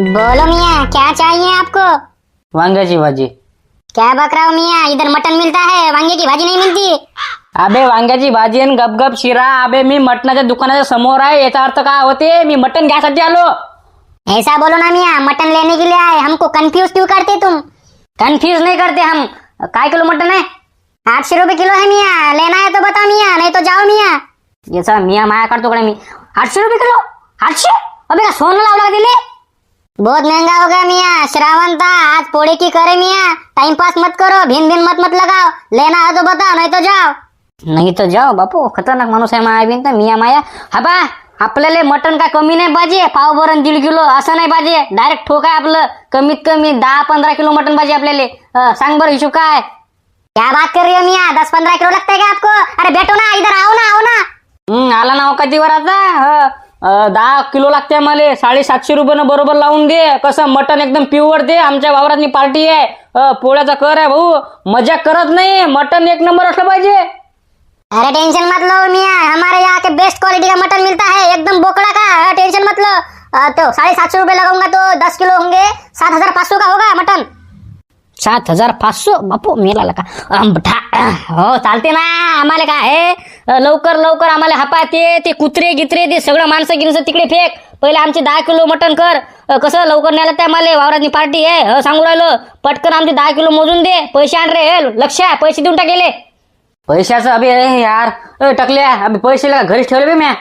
बोलो मियाँ क्या चाहिए आपको? वांग्याची भाजी। क्या बक रहा हो मियाँ? इधर मटन मिलता है वांगे की भाजी नहीं मिलती। अबे वांग्याची भाजी आणि गपगप शिरा। अबे मी मटणाच्या दुकानाच्या समोर आहे याचा अर्थ काय होते? मी मटण घ्यासाठी आलो ऐसा बोलो ना मियाँ मटन लेने के लिए आए हमको कंफ्यूज क्यों करते तुम? कन्फ्यूज़ नहीं करते हम। काय किलो मटन है? आठ सौ रुपए किलो है मियाँ लेना है तो बताओ मियाँ नहीं तो जाओ मियाँ। याचा मिया माया काढतो कडे मी। आठशे रुपये किलो? आठशे? अबे का सोनं लावला का दिले। बहुत महंगा हो गया मियाँ श्रावण था आज पोड़े की करे मियाँ। टाइम पास मत करो भिन भिन मत मत लगाओ। लेना है तो बताओ नहीं तो जाओ। नाही तर जाओ बापू खतरनाक माणूस आहे माया बिन तर मिया माया। हा बा आपल्याला मटण काय कमी नाही पाहिजे पाव भरण दीड किलो असं नाही पाहिजे डायरेक्ट ठोक आहे आपलं कमीत कमी दहा पंधरा किलो मटण पाहिजे आपल्याला सांग बरं हिशोब काय क्या बात कर रही हो मियाँ दस पंद्रह किलो लगता है क्या आपको? अरे बैठो ना इधर आओ ना आओ ना। हम्म, आला ना कधीवर आता हं, अं, दहा किलो लागते मला साडेसातशे रुपयानं बरोबर लावून दे कसं मटण एकदम प्युअर दे. आमच्या वावरातनी पार्टी आहे. अं, पोळ्याचा कर आहे भाऊ. मजा करत नाही. मटण एक नंबर असलं पाहिजे. अरे टेंशन मत लो मियाँ हमारे यहाँ के बेस्ट क्वालिटी का मटन मिलता है. एकदम बोकड़ा का. हाँ, टेंशन मत लो. अ, तो साढ़े सात सौ रुपये लगाऊंगा तो दस किलो होंगे. सात हजार पाँच सौ का होगा मटन सात हजार पाचशे? बापू मेला का हो चालते ना. आम्हाला काय आहे? अ, लवकर लवकर आम्हाला हपा ते ते कुत्रे गित्रे ते सगळं माणसं गिनसं तिकडे फेक. पहिले आमचे दहा किलो मटण कर. कसं लवकर न्यायला त्या आम्हाला वावरातनी पार्टी आहे हो, सांगू राहिलो पटकन आमचे दहा किलो मोजून दे. पैसे आण रे लक्ष आहे, पैसे देऊन टाकेले. पैशाचं अभि यार. टकल्या अभि पैसे घरीच ठेवले बे म्या.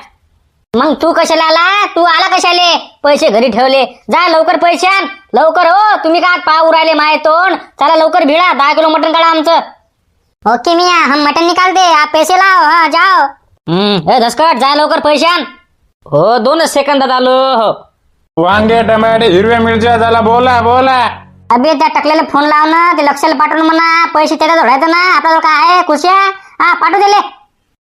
मग तू कशाला आला? तू आला कशाले? पैसे घरी ठेवले. जा लवकर पैसे आण. लवकर हो तुम्ही काय पाव राहिले माय तोंड? चला लवकर भिडा. दहा किलो मटण काढा आमचं. ओके मियाँ हम मटन निकाल दे आप पैसे लाओ हाँ जाओ। हम्म हे धसकट जा लवकर पैसे आण हो दोनच सेकंदात आलो हो। वांगे टमाटे हिरव्या मिरच्या झाला बोला बोला। अबे त्या टकल्याला फोन लाव ना ते लक्षाला पाठवून म्हणा पैसे त्याच्या जोडायचं ना आपल्याला काय आहे खुश आहे हा पाठवू दिले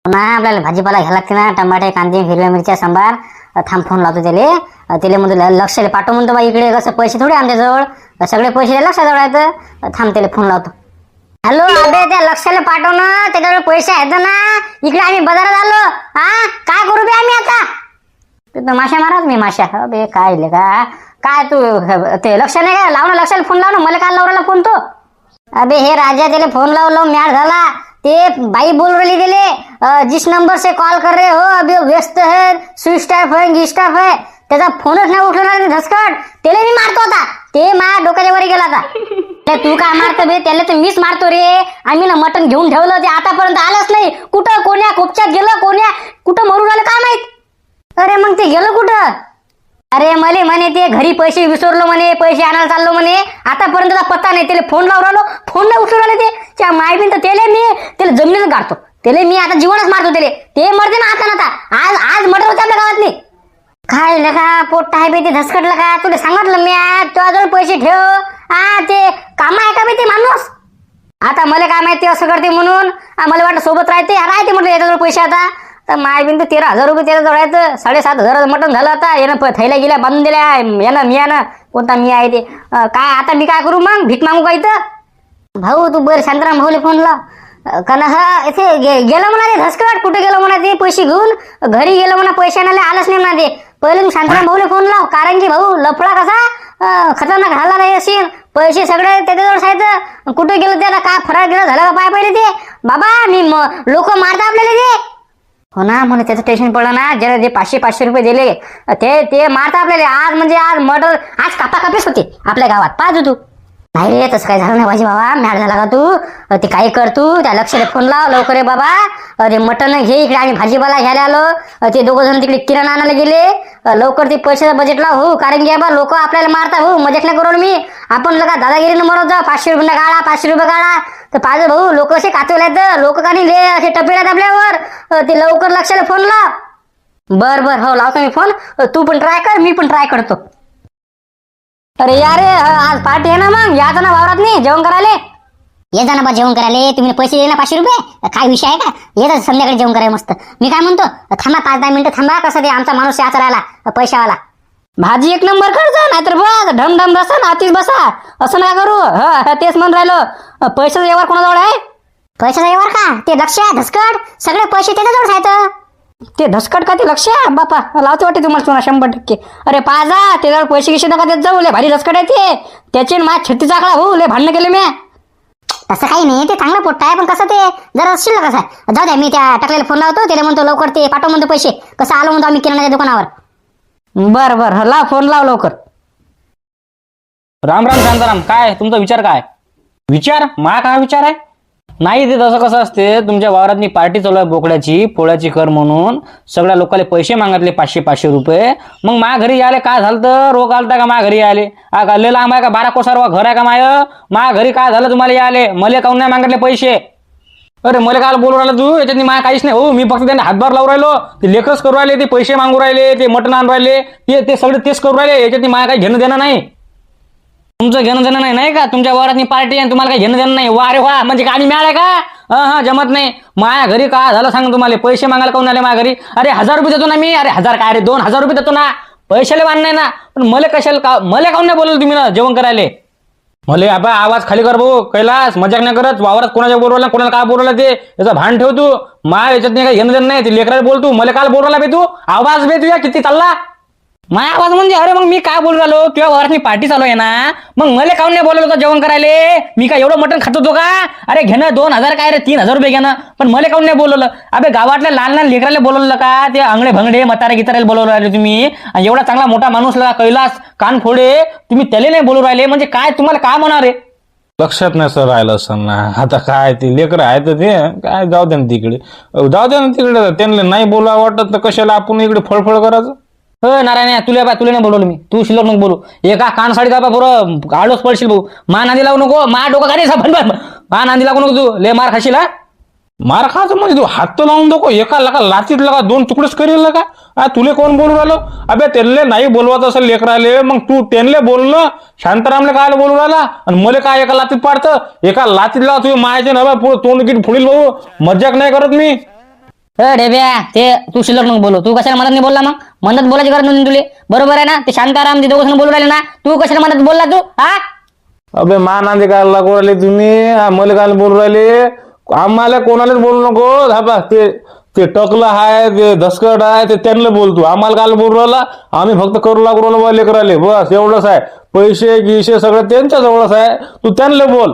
ना आपल्याला भाजीपाला घ्यायला लागते ना टमाटे कांदे हिरव्या मिरच्या सांबार अ, थांब फोन लावतो त्याले। अ, त्याले म्हणजे लक्षाला पाठवून म्हणतो बा इकडे कसं पैसे थोडे आमच्याजवळ अ, सगळे पैसे जोडायचं अ, थांब त्याला फोन लावतो। हॅलो अबे त्या लक्षाला पाठव ना. त्याच्याकडे पैसे आहेत ना. इकडे आम्ही बाजारात आलो. हा काय करू बे आम्ही आता? तिथं माशा मारा मी माशा अबे काय का? काय तू ते लक्ष नाही का लाव ना लक्षाला फोन लाव ना मला काय लावला फोन तो? अबे हे राजा त्याला फोन लाव मॅड झाला. ते बाई बोल रही दिले जिस नंबर से कॉल कर रहे हो अभी व्यस्त है स्विच ऑफ है गिस्ट ऑफ है. त्याचा फोनच नाही उठवणार धसकट. त्याला मी मारतो आता. ते माझ्या डोक्याच्या वर गेला होता ते तू काय मारतो बे? त्याला तर मीच मारतो रे. आम्ही ना मटण घेऊन ठेवलं ते आतापर्यंत आलंच नाही. कुठं कोण्या कोपच्यात गेलं कोण्या कुठं मरून आलं काय माहीत? अरे मग ते गेलं कुठं? अरे मले म्हणे ते घरी पैसे विसरलो म्हणे पैसे आणायला चाललो म्हणे. आतापर्यंत पत्ता नाही. त्याला फोन लावून राहिलो फोन नाही उचलून राहिले ते. त्या मायबीन तर त्याला मी त्याला जमिनीत गाडतो. त्याला मी आता जीवनच मारतो त्याला. ते मरते ना आता ना आता. आज आज मर्डर होते आपल्या गावातली. काय लका पोट आहे बे ते धसकटलं का? तुला सांगितलं मी आज. तुझ्याजवळ पैसे ठेव. हा ते काम आहे का बे ते माणूस? आता मला काय माहिती असं करते म्हणून. मला वाटलं सोबत राहते. राहते म्हटलं याच्याजवळ पैसे आता. तर माय बिन तेरा हजार रुपये त्याच्याजवळ जोडायचं साडेसात हजार मटण झालं आता. यानं प- थैल्या गेल्या बांधून दिल्या. यानं मियानं. कोणता मी आहे ते? काय आता मी काय करू मग? भीक मागू का इथं? भाऊ तू बरं शांताराम भाऊले फोन लाव कारण हा इथे गे- गेलं म्हणा ते धसकट. कुठे गेलं म्हणा ते? पैसे घेऊन. घरी गेलं म्हणा पैसे आणायला आलंच नाही म्हणा ते. पहिले तू शांताराम भाऊले फोन लाव कारण की भाऊ लफडा कसा खतरनाक झाला नाही असेल पैसे सगळे त्याच्याजवळ सायचं कुठे गेलं त्याला काय फरार गेलं झालं का पाय पहिले ते? बाबा मी लोक मारता आपल्याला ते. हो ना मला त्याचं टेन्शन पडलं ना ज्याला जे पाचशे पाचशे रुपये दिले ते ते मारता आपल्याला. आज म्हणजे आज मर्डर आज कापाकापीच होते आपल्या गावात. पाहतो तू. नाही रे तसं काय झालं नाही भाजी बाबा मॅड झाला का तू. ते काय कर तू. त्या लक्षात फोन लाव लवकर रे बाबा. अरे मटण घे इकडे. आम्ही भाजीपाला घ्यायला आलो. ते दोघं जण तिकडे किराणा आणायला गेले. लवकर ते पैशाचं बजेट लाव. हो कारण की बा लोक आपल्याला मारता हो मजेट नाही करून मी. आपण लगा दादागिरीनं मरत जा. पाचशे रुपये काढा पाचशे रुपये काढा तर पाहिजे भाऊ लोक असे काचवले आहेत लोक का नाही ले असे टपेल्यात आपल्यावर. ते लवकर लक्षाला फोन लाव. बर बर. हो लावतो मी फोन. तू पण ट्राय कर मी पण ट्राय करतो. अरे यार आज पार्टी आहे ना मग. याचं ना वावरात नाही जेवण करायला. ये जा ना बा जेवण करायला. तुम्ही पैसे दिले ना पाचशे रुपये? काय विषय आहे का? ये जा संध्याकाळी जेवण करायला मस्त. मी काय म्हणतो थांबा पाच दहा मिनिटं थांबा कसं ते आमचा माणूस याचा राहिला पैशावाला. भाजी एक नंबर करजा नाहीतर बस ढम ढम बसा ना आतीच बसा. असं नका करू. ह तेच म्हणून राहिलो. पैशाचा व्यवहार कोणाजवळ आहे? पैशाचा व्यवहार का? ते लक्ष धसकट. सगळे पैसे त्याच्याजवळ आहेत. ते धसकट का ते? लक्ष आहे? बापा लावतो वाटते तुम्हाला सोना शंभर टक्के. अरे पाजा त्याच्यावर पैसे गिसे नका देत जाऊ लय भारी धसकट आहे ते. त्याचे मा छत्तीस आकडा हो लय भांडणं केले मी. तसं काही नाही ते चांगलं पोट्ट आहे पण कसं ते? जरा शिल्लक कसं? आहे जाऊ द्या मी त्या टाकलेला फोन लावतो त्याला म्हणतो लवकर ते पाठव म्हणतो पैसे. कसं आलो म्हणतो आम्ही किराणाच्या दुकानावर. बर बर लाव फोन लाव लवकर. राम राम शांताराम काय? तुमचा विचार काय? विचार? मा काय विचार आहे? नाही ते तसं कसं असते तुमच्या वावरात मी पार्टी चालू आहे बोकड्याची पोळ्याची कर म्हणून. सगळ्या लोकांना पैसे मागितले पाचशे पाचशे रुपये. मग माया घरी यायले काय झालं तर रोग आलता का माया घरी यायले? हा का लय लांब आहे का? बारा कोसार घर आहे का माय? माया घरी काय झालं तुम्हाला यायले? मले काऊन नाही मागितले पैसे? अरे मला काय बोलू राहिला तू? याच्यात माया काहीच नाही. हो मी फक्त त्यांना हातभार लावून राहिलो. ते लेखच करू राहिले ते पैसे मागू राहिले ते मटण आणून राहिले. ते ते सगळे तेच करू राहिले. याच्यात माया काही घेणं देणं नाही. तुमचं घेणं देणं नाही नाही का? तुमच्या वरातनी पार्टी आहे तुम्हाला काही घेणं देणं नाही. वा रे वा म्हणजे का आम्ही मिळाले का? हा हा जमत नाही. माया घरी का झालं सांग तुम्हाला? पैसे मागायला कोण आले माझ्या घरी? अरे हजार रुपये देतो ना मी. अरे हजार काय रे? दोन हजार रुपये देतो ना. पैशाला वाण नाही ना. पण मला कशाला का मला काऊन नाही बोलवलं तुम्ही ना जेवण करायला? मले आबा आवाज खाली कर भाऊ. कैलास मजाक नाही करत. वावरात कोणाच्या बोलवला कोणाला काय बोलवलं ते? याचा भान ठेव तू. माया याच्यात नाही काही घेणं देणं नाही. ते लेकराला बोल तू. मला काल बोलवला बे तू. आवाज बे तुझ्या किती चालला? माझा आवाज म्हणजे अरे मग मी काय बोलू राहिलो? किंवा वावरात मी पार्टी चालू आहे ना? मग मला काऊन नाही बोलवलं होतं जेवण करायले? मी काय एवढं मटण खात होतो का? अरे घेणं दोन हजार काय रे? तीन हजार रुपये घेणं पण मला काऊन नाही बोलवलं? अबे गावातल्या लहान लहान लेकराला बोलवलं का? ते अंगडे भंगडे मतारे गितारे बोलवलं राहिले तुम्ही. आणि एवढा चांगला मोठा माणूस लगा कैलास कान फोडे तुम्ही त्याला नाही बोलू राहिले? म्हणजे काय तुम्हाला काय म्हणणार रे? लक्षात नाही सर राहिलं असं ना. आता काय ते लेकर आहे तर ते काय जाऊ दे ना तिकडे. जाऊ दे ना तिकडे त्यांना नाही बोलावं वाटत तर कशाला आपण इकडे फळफळ करायचं? हो नारायण तुला बा तुला नाही बोलवलं मी. तू शिल्लक नको बोलू. एका कान साडी दाबा पुरं आडोस पडशील भाऊ. मा नांदी लागू नको. मा डोकं खाली बन मा नांदी लागू नको तू. ले मार खाशील हा? मार खायचं म्हणजे तू हात तर लावून नको. एका लका लातीत लगा दोन तुकडेच करेल का आ तुले कोण बोलू राहिलो? अबे त्यांना नाही बोलवत असेल लेकराले. मग तू त्यांना बोललं शांतारामले काय बोलू राहिला? आणि मला काय एका लातीत पाडतं? एका लातीत लावा तुम्ही मायाचे ना तोंड किती फुडील भाऊ. मजाक नाही करत मी. अ डेब्या ते तू शिल्लक नको बोलू. तू कशाला मदत नाही बोलला मग? मदत बोलायची गरज नाही तुले? बरोबर आहे ना? ते शांताराम ते दोघं बोलू राहिले ना? तू कशाला मदत बोलला तू? हा? अबे मा नांदे काय लागू राहिले तुम्ही. आम्हाला काय बोलू राहिले. आम्हाला कोणालाच बोलू नको. धाबा ते ते टकलं आहे ते धसकट आहे ते त्यांना बोलतो आम्हाला काल बोलू राहिला. आम्ही फक्त करू लागू राहिलो बा लेकराले बस एवढंच आहे. पैसे गिसे सगळं त्यांच्या जवळच आहे. तू त्यांना बोल.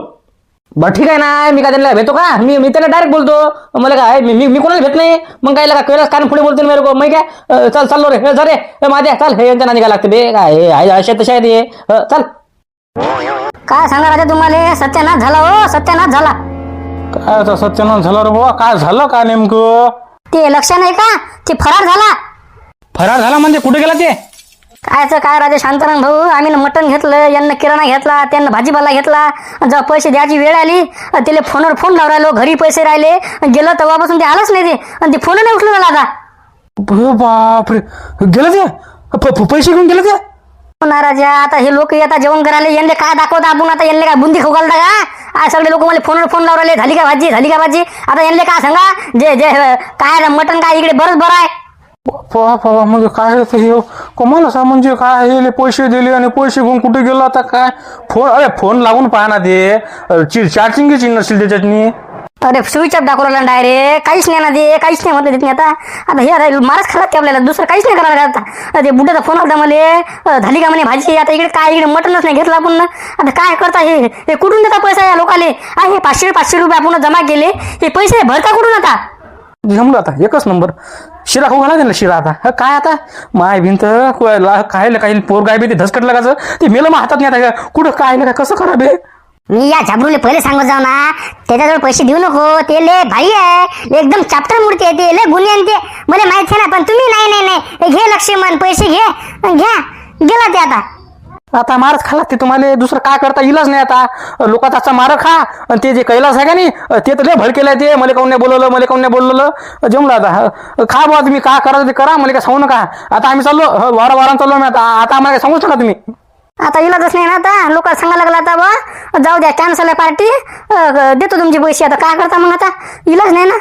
बरं ठीक आहे ना मी काय त्यांना भेटतो का? मी मी त्यांना डायरेक्ट बोलतो. मला काय मी मी मी कोणाला भेट नाही? मग काय लगा कैलास कान पुढे बोलतो मेरे को? मग काय अं, चल चाललो रे. जा रे. ए, माझ्या चल हे यांच्या नादी काय लागते बे? काय हे आहे अशा तशा आहे अं, चल. काय सांगा राजा तुम्हाला? सत्यानाश झाला हो सत्यानाश झाला. काय आता सत्यानाश झालं रे बाबा काय झालं का नेमकं? ते लक्ष नाही का? ते फरार झाला. फरार झाला म्हणजे कुठे गेला ते? कायचं काय राजा? शांताराम भाऊ आम्ही मटण घेतलं यांना किराणा घेतला त्यांना भाजीपाला घेतला. जेव्हा पैसे द्यायची वेळ आली त्याला फोनवर फोन लावून राहिलो घरी पैसे राहिले. गेलं तेव्हापासून ते आलंच नाही ते. आणि ते फोन नाही उचलून राहिला आता. बापरे. गेलं ते? पैसे घेऊन गेलं ते? हो राजा आता हे लोक येतात जेवण करायला. यांना काय दाखवता आपण? आता यांना काय बुंदी खाऊ घालता का आ, सगळे लोक मला फोनवर फोन लावून राहिले झाली का भाजी? झाली का भाजी? आता यांना काय सांगा? जे जे काय मटण काय इकडे बरंच बरं आहे. पहा पहा म्हणजे काय ते हे? कमाल म्हणजे काय हे पैसे दिले आणि पैसे घेऊन कुठे गेलो आता काय? फोन अरे फोन लावून पहा ना ते चार्जिंग चिन्ह नसेल त्याच्यातनी. अरे स्विच ऑफ दाखवला डायरेक्ट काहीच नाही ना ते काहीच नाही म्हटलं तिथे आता. आता हे मारच खालात ते आपल्याला. दुसरं काहीच नाही करायला आता. ते बुड्याचा फोन आला मला. झाली का म्हणे भाजी? आता इकडे काय? इकडे मटनच नाही घेतलं आपण. आता काय करता हे? हे कुठून देता पैसा या लोकाले? आ, हे पाचशे पाचशे रुपये आपण जमा केले. हे पैसे भरता कुठून आता? जमलं आता एकच नंबर शिरा खाऊ घाला त्यांना शिरा आता. काय आता? माय भिंत काय काही पोर गाय बी ते धसकट लगायचं ते मेलं मग हातात नाही आता. कुठं काय नाही कसं खराब मी या झाबरूले पहिले सांगत जाऊ ना त्याच्याजवळ पैसे देऊ नको. ते ले भाई आहे. एकदम चाप्टर मूर्ती आहे ते ले गुन्हे आणि ते. मला माहीत आहे ना पण तुम्ही नाही नाही नाही. घे घे लक्ष्मण पैसे घे. घ्या. गेला ते आता. आता मारच खाला ते तुम्हाला दुसरं काय करता येईलच नाही आता. लोकांचा मार खा. आणि ते जे कैलास आहे का नाही ते तर लय भडकेलं ते. मला काऊन नाही बोलवलं. मला काऊन नाही बोलवलं जमलं आता. खा बुवा तुम्ही काय करायचं ते करा मला काय सांगू नका. आता आम्ही चाललो वारा वारा चाललो मी आता. आता आम्हाला काय सांगू नका तुम्ही आता इलाजच नाही ना आता. लोक सांगायला लागला आता बा जाऊ द्या कॅन्सल आहे पार्टी देतो तुमचे पैसे. आता काय करता मग आता? इलाज नाही ना.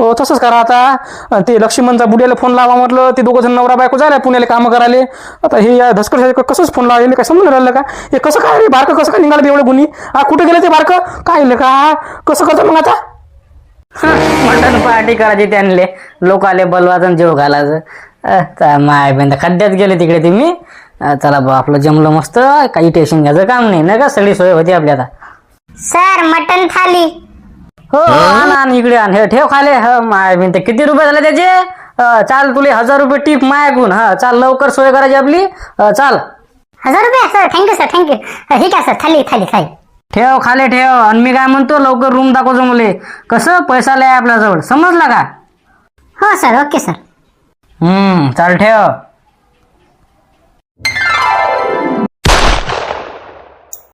हो तसंच करा आता. ते लक्ष्मणचा बुड्याला फोन लावा म्हटलं ते दोघं जण नवरा बायको जायला पुण्याला कामं करायले. आता हे या धसकड कसंच फोन लावले काय समजून राहिलं का? हे कसं काय रे बारकं कसं काय निघालं एवढं गुन्ही? हा कुठे गेलं ते बारकं? काय का? कसं करतं मग आता? मटन पार्टी करायची त्यांले. लोकाले बलवाजन जेव घालायचं. माय बेंद खड्ड्यात गेले तिकडे तुम्ही. चला बा आपलं जमलं मस्त. काही टेन्शन घ्यायचं काम नाही. ना का? सगळी सोय होती आपली आता. Sir mutton thali. हो आण आण इकडे आण. हे ठेव खाले. ह माय बिन ते किती रुपये झाले त्याचे? अ, चाल तुले हजार रुपये टीप मायकून हा चाल लवकर सोय करायची आपली. अ, चाल. हजार रुपये सर. थँक्यू सर थँक्यू ठीक आहे सर थाली थाली थाली. ठेव खाले ठेव. आणि मी काय म्हणतो लवकर रूम दाखवतो मुले. कसं? पैसा लय आपल्याजवळ. समजला का? हो सर ओके सर हम्म चाल ठेव.